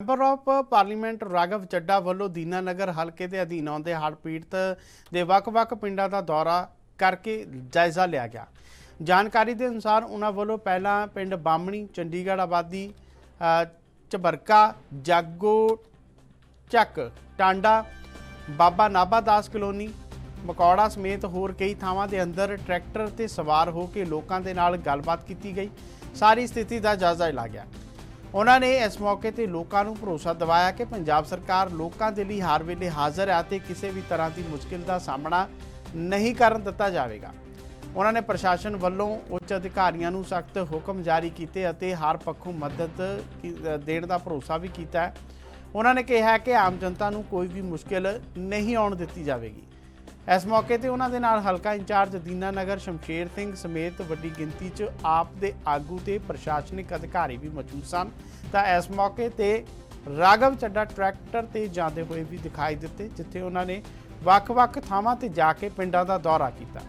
Member of parliament Raghav Chadha ਵੱਲੋਂ ਦੀਨਾਨਗਰ ਹਲਕੇ ਦੇ ਅਧੀਨ ਆਉਂਦੇ ਹੜ੍ਹ ਪੀੜਤ ਦੇ ਵੱਖ-ਵੱਖ ਪਿੰਡਾਂ ਦਾ ਦੌਰਾ ਕਰਕੇ ਜਾਇਜ਼ਾ ਲਿਆ ਗਿਆ। ਜਾਣਕਾਰੀ ਦੇ ਅਨੁਸਾਰ ਉਹਨਾਂ ਵੱਲੋਂ ਪਹਿਲਾਂ ਪਿੰਡ ਬਾਮਣੀ ਚੰਡੀਗੜ੍ਹ ਆਬਾਦੀ ਅ, ਝਬਰਕਾ ਜਾਗੋ ਚੱਕ ਟਾਂਡਾ ਬਾਬਾ ਨਾਭਾ ਦਾਸ ਕਲੋਨੀ ਮਕੌੜਾ ਸਮੇਤ ਹੋਰ ਕਈ ਥਾਵਾਂ ਦੇ ਅੰਦਰ ਟਰੈਕਟਰ ਤੇ ਸਵਾਰ ਹੋ ਕੇ ਲੋਕਾਂ ਦੇ ਨਾਲ ਗੱਲਬਾਤ ਕੀਤੀ ਗਈ। ਸਾਰੀ ਸਥਿਤੀ ਦਾ ਜਾਇਜ਼ਾ ਲਿਆ ਗਿਆ। ਉਹਨਾਂ ਨੇ ਇਸ ਮੌਕੇ ਤੇ ਲੋਕਾਂ ਨੂੰ ਭਰੋਸਾ ਦਿਵਾਇਆ ਕਿ ਪੰਜਾਬ ਸਰਕਾਰ ਲੋਕਾਂ ਦੇ ਲਈ ਹਰ ਵੇਲੇ ਹਾਜ਼ਰ ਹੈ ਤੇ ਕਿਸੇ ਵੀ ਤਰ੍ਹਾਂ ਦੀ ਮੁਸ਼ਕਿਲ ਦਾ ਸਾਹਮਣਾ ਨਹੀਂ ਕਰਨ ਦਿੱਤਾ ਜਾਵੇਗਾ। ਉਹਨਾਂ ਨੇ ਪ੍ਰਸ਼ਾਸਨ ਵੱਲੋਂ ਉੱਚ ਅਧਿਕਾਰੀਆਂ ਨੂੰ ਸਖਤ ਹੁਕਮ ਜਾਰੀ ਕੀਤੇ ਅਤੇ ਹਰ ਪੱਖੋਂ ਮਦਦ ਦੇਣ ਦਾ ਭਰੋਸਾ ਵੀ ਕੀਤਾ ਹੈ। ਉਹਨਾਂ ਨੇ ਕਿਹਾ ਕਿ ਆਮ ਜਨਤਾ ਨੂੰ ਕੋਈ ਵੀ ਮੁਸ਼ਕਿਲ ਨਹੀਂ ਆਉਣ ਦਿੱਤੀ ਜਾਵੇਗੀ। ਇਸ ਮੌਕੇ ਤੇ ਉਹਨਾਂ ਦੇ ਨਾਲ ਹਲਕਾ ਇੰਚਾਰਜ ਦੀਨਾ ਨਗਰ, ਸ਼ਮਸ਼ੇਰ ਸਿੰਘ ਸਮੇਤ ਵੱਡੀ ਗਿਣਤੀ 'ਚ ਆਪ ਦੇ ਆਗੂ ਤੇ ਪ੍ਰਸ਼ਾਸਨਿਕ ਅਧਿਕਾਰੀ ਵੀ ਮੌਜੂਦ ਸਨ। ਤਾਂ ਇਸ ਮੌਕੇ ਤੇ ਰਾਘਵ ਚੱਡਾ ਟਰੈਕਟਰ ਤੇ ਜਾਂਦੇ ਹੋਏ ਵੀ ਦਿਖਾਈ ਦਿੱਤੇ, ਜਿੱਥੇ ਉਹਨਾਂ ਨੇ ਵੱਖ-ਵੱਖ ਥਾਵਾਂ ਤੇ ਜਾ ਕੇ ਪਿੰਡਾਂ ਦਾ ਦੌਰਾ ਕੀਤਾ।